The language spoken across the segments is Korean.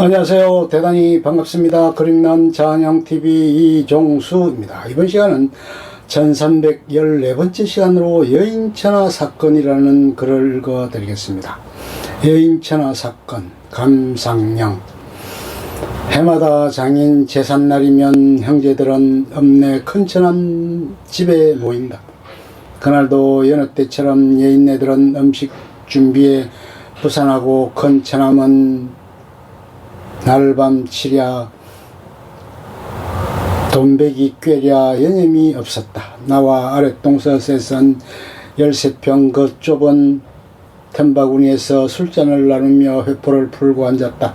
안녕하세요. 대단히 반갑습니다. 그림난 잔영TV 이종수입니다. 이번 시간은 1314번째 시간으로 여인천하 사건이라는 글을 읽어드리겠습니다. 여인천하 사건, 감상령. 해마다 장인 제삿날이면 형제들은 읍내 큰천한 집에 모인다. 그날도 여느 때처럼 여인네들은 음식 준비에 부산하고 큰 처남은 날밤 치랴 돈베기 꿰랴 여념이 없었다. 나와 아랫동서에 선 열세평 그 좁은 틈바구니에서 술잔을 나누며 회포를 풀고 앉았다.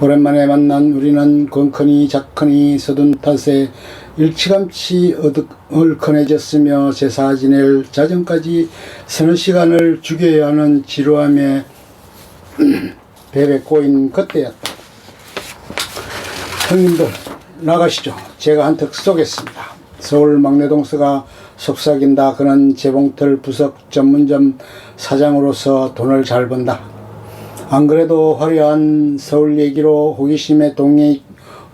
오랜만에 만난 우리는 건커니 작커니 서둔 탓에 일찌감치 어둑 얼큰해졌으며 제사 지낼 자정까지 서너 시간을 죽여야 하는 지루함에 배에 꼬인 그때였다. 형님들 나가시죠. 제가 한턱 쏘겠습니다. 서울 막내동서가 속삭인다. 그는 재봉틀 부석 전문점 사장으로서 돈을 잘 번다. 안 그래도 화려한 서울 얘기로 호기심에 동해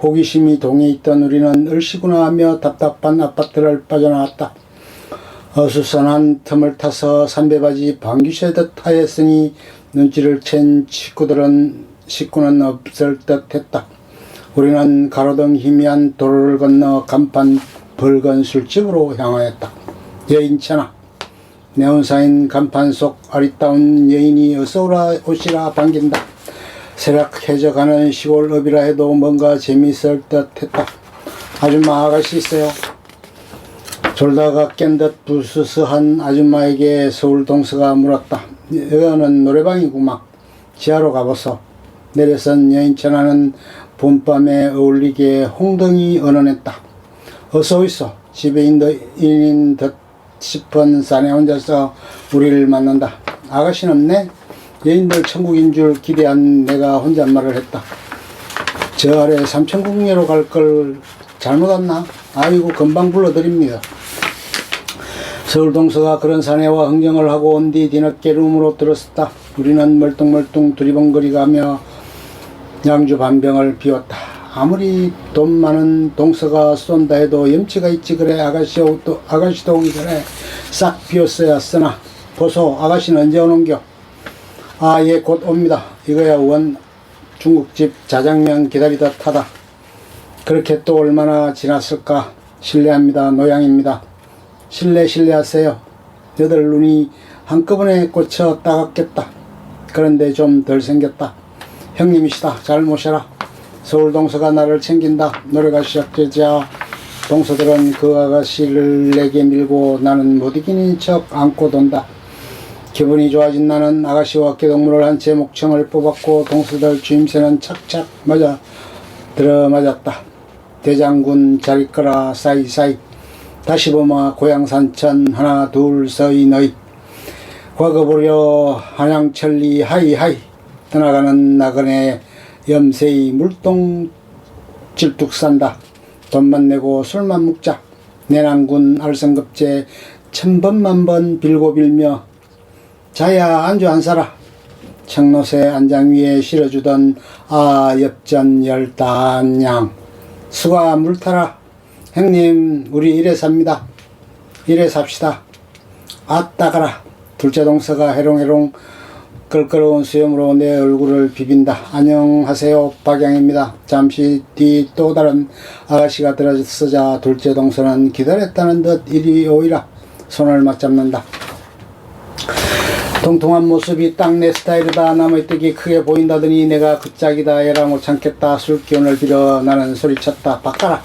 호기심이 동해 있던 우리는 을시구나 하며 답답한 아파트를 빠져나왔다. 어수선한 틈을 타서 삼배바지 방귀새듯 하였으니 눈치를 챈 식구들은 식구는 없을 듯 했다. 우리는 가로등 희미한 도로를 건너 간판 붉은 술집으로 향하였다. 여인천하 네온사인 간판 속 아리따운 여인이 어서 오라 오시라 반긴다. 세락해져가는 시골업이라 해도 뭔가 재미있을 듯했다. 아줌마 아가씨 있어요. 졸다가 깬 듯 부스스한 아줌마에게 서울 동서가 물었다. 여기는 노래방이구만. 지하로 가보소. 내려선 여인 천하는 봄밤에 어울리게 홍등이 언언했다. 어서 오이소. 집에 있는 듯 싶은 사내 혼자서 우리를 만난다. 아가씨는 없네? 여인들 천국인 줄 기대한 내가 혼잣말을 했다. 저 아래 삼천국녀로 갈 걸 잘못 왔나? 아이고 금방 불러드립니다. 서울 동서가 그런 사내와 흥정을 하고 온 뒤 뒤늦게 룸으로 들었다. 우리는 멀뚱멀뚱 두리번거리가며 양주 반병을 비웠다. 아무리 돈 많은 동서가 쏜다 해도 염치가 있지 그래 아가씨 도 아가씨도 오기 전에 싹 비웠어야 쓰나 보소 아가씨는 언제 오는겨? 아 예 곧 옵니다. 이거야 원 중국집 자장면 기다리다 타다. 그렇게 또 얼마나 지났을까? 실례합니다. 노양입니다. 실례 실례하세요. 여덟 눈이 한꺼번에 꽂혀 따갑겠다. 그런데 좀 덜 생겼다. 형님이시다. 잘 모셔라. 서울 동서가 나를 챙긴다. 노래가 시작되자 동서들은 그 아가씨를 내게 밀고 나는 못 이기는 척 안고 돈다. 기분이 좋아진 나는 아가씨와 어깨동무를 한채 목청을 뽑았고 동서들 주임새는 착착 맞아 들어맞았다. 대장군 잘 있거라 사이사이 다시 보마 고향산천 하나 둘 서이 너희 과거 보려 한양천리 하이하이 떠나가는 나그네 염세이 물동 질뚝 산다. 돈만 내고 술만 묵자. 내난군 알성급제 천번만번 빌고 빌며 자야 안주 안 사라. 청로새 안장 위에 실어주던 아 엽전 열단양. 수가 물 타라. 형님 우리 이래 삽니다. 이래 삽시다. 아따 가라. 둘째 동서가 해롱해롱 껄끄러운 수염으로 내 얼굴을 비빈다. 안녕하세요. 박양입니다. 잠시 뒤 또 다른 아가씨가 들어서자 둘째 동서는 기다렸다는 듯 이리 오이라 손을 맞잡는다. 통통한 모습이 딱 내 스타일이다. 남의 뜻이 크게 보인다더니 내가 그 짝이다. 에라 못 참겠다. 술 기운을 빌어 나는 소리쳤다. 바꿔라.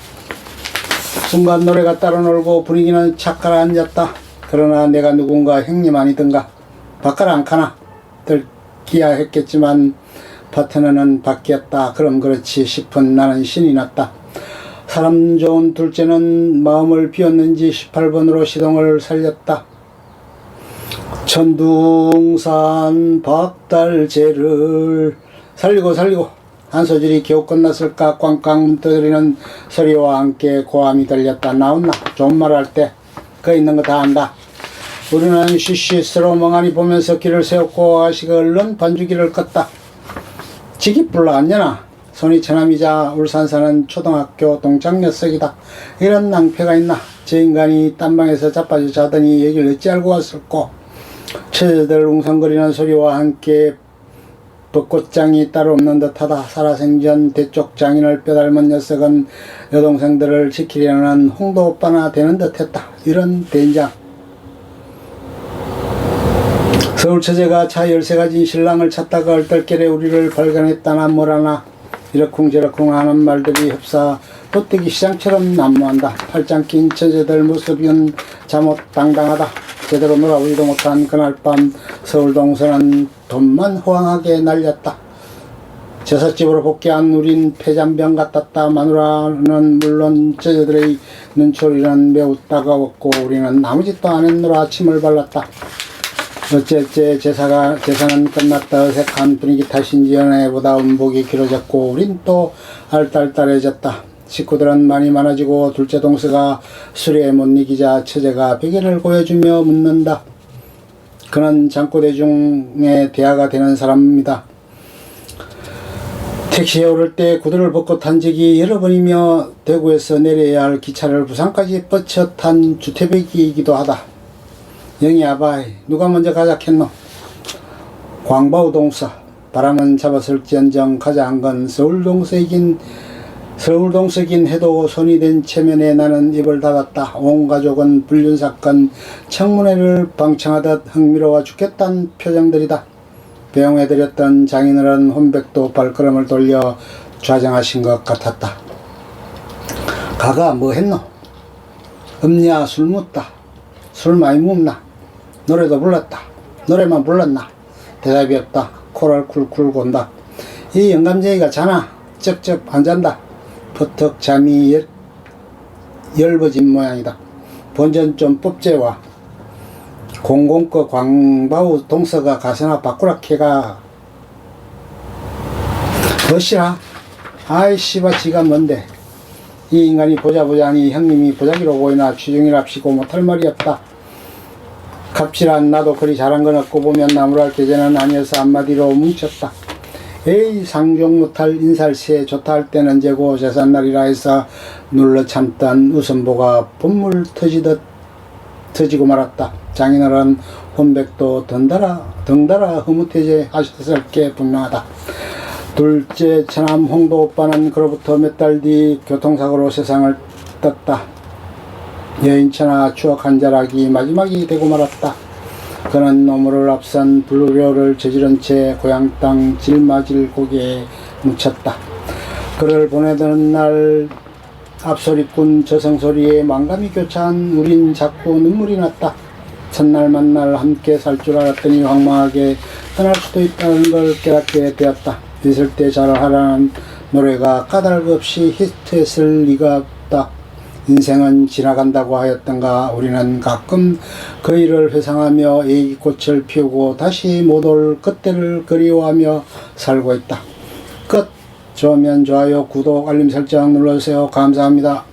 순간 노래가 따로 놀고 분위기는 착가라 앉았다. 그러나 내가 누군가 형님 아니든가. 바꿔라 안 카나. 들기야 했겠지만 파트너는 바뀌었다. 그럼 그렇지 싶은 나는 신이 났다. 사람 좋은 둘째는 마음을 비웠는지 18번으로 시동을 살렸다. 천둥산 박달재를 살리고 살리고 한 소절이 겨우 끝났을까 꽝꽝 문뜨리는 소리와 함께 고함이 들렸다. 나온나 좋은 말 할 때 그 있는 거 다 안다. 우리는 쉬쉬스로 멍하니 보면서 길을 세웠고 아씨가 얼른 반주기를 껐다. 지기 불러 앉냐나 손이 처남이자 울산 사는 초등학교 동창 녀석이다. 이런 낭패가 있나? 저 인간이 딴방에서 자빠져 자더니 얘기를 어찌 알고 왔을꼬? 처제들 웅성거리는 소리와 함께 벚꽃장이 따로 없는 듯하다. 살아생전 대쪽 장인을 빼닮은 녀석은 여동생들을 지키려는 홍도 오빠나 되는 듯했다. 이런 된장. 서울 처제가 차 열쇠 가진 신랑을 찾다가 얼떨결에 우리를 발견했다나 뭐라나 이러쿵저러쿵 하는 말들이 흡사 돗대기 시장처럼 난무한다. 팔짱 낀 처제들 모습은 잠옷 당당하다. 제대로 놀아보지도 못한 그날 밤 서울 동서는 돈만 호황하게 날렸다. 제삿집으로 복귀한 우린 폐잔병 같았다. 마누라는 물론 저저들의 눈초리는 매우 따가웠고 우리는 아무 짓도 안 했노라 아침을 발랐다. 어째어째 제사가 제사는 끝났다 어색한 분위기 탓인지 연애보다 음복이 길어졌고 우린 또 알딸딸해졌다. 식구들은 많이 많아지고 둘째 동서가 술에 못 이기자 처제가 베개를 보여주며 묻는다. 그는 장고대중의 대화가 되는 사람입니다. 택시에 오를 때 구두를 벗고 탄 적이 여러 번이며 대구에서 내려야 할 기차를 부산까지 뻗쳐 탄 주태백이기도 하다. 영희 아바이 누가 먼저 가자 했노? 광바우 동서 바람은 잡았을지언정 가자 한 건 서울 동서이긴 서울 동서긴 해도 손이 된 체면에 나는 입을 닫았다. 온 가족은 불륜 사건 청문회를 방청하듯 흥미로워 죽겠다는 표정들이다. 배웅해드렸던 장인어른 혼백도 발걸음을 돌려 좌정하신 것 같았다. 가가 뭐 했노? 음냐 술 묻다. 술 많이 묻나? 노래도 불렀다. 노래만 불렀나? 대답이 없다. 코를 쿨쿨 곤다. 이 영감쟁이가 자나? 쩍쩍 안 잔다. 버턱 잠이 열, 열버진 모양이다. 본전 좀 뽑제와 공공거 광바우 동서가 가서나 바꾸라 캐가 멋이라 아이 씨바 지가 뭔데 이 인간이 보자 보자니 형님이 보자기로 보이나 취중이랍시고 못할 말이 없다 갑질한 나도 그리 잘한 건 없고 보면 나무랄 계제는 아니어서 한마디로 뭉쳤다 에이 상종 못할 인살세 좋다 할 때는 재고 재산날이라 해서 눌러 참던 웃음보가 분물 터지듯 터지고 말았다. 장인어른 혼백도 덩달아 덩달아 흐뭇해져 하셨을 게 분명하다. 둘째 처남 홍도 오빠는 그로부터 몇 달 뒤 교통사고로 세상을 떴다. 여인처나 추억 한 자락이 마지막이 되고 말았다. 그는 노무를 앞선 불효를 저지른 채 고향 땅 질마질 고개에 묻혔다. 그를 보내던 날 앞소리꾼 저승소리에 망감이 교차한 우린 자꾸 눈물이 났다. 첫날 만날 함께 살 줄 알았더니 황망하게 떠날 수도 있다는 걸 깨닫게 되었다. 있을 때 잘하라는 노래가 까닭 없이 히트했을 리가 없다. 인생은 지나간다고 하였던가 우리는 가끔 그 일을 회상하며 애기꽃을 피우고 다시 못 올 그때를 그리워하며 살고 있다. 끝! 좋으면 좋아요, 구독, 알림 설정 눌러주세요. 감사합니다.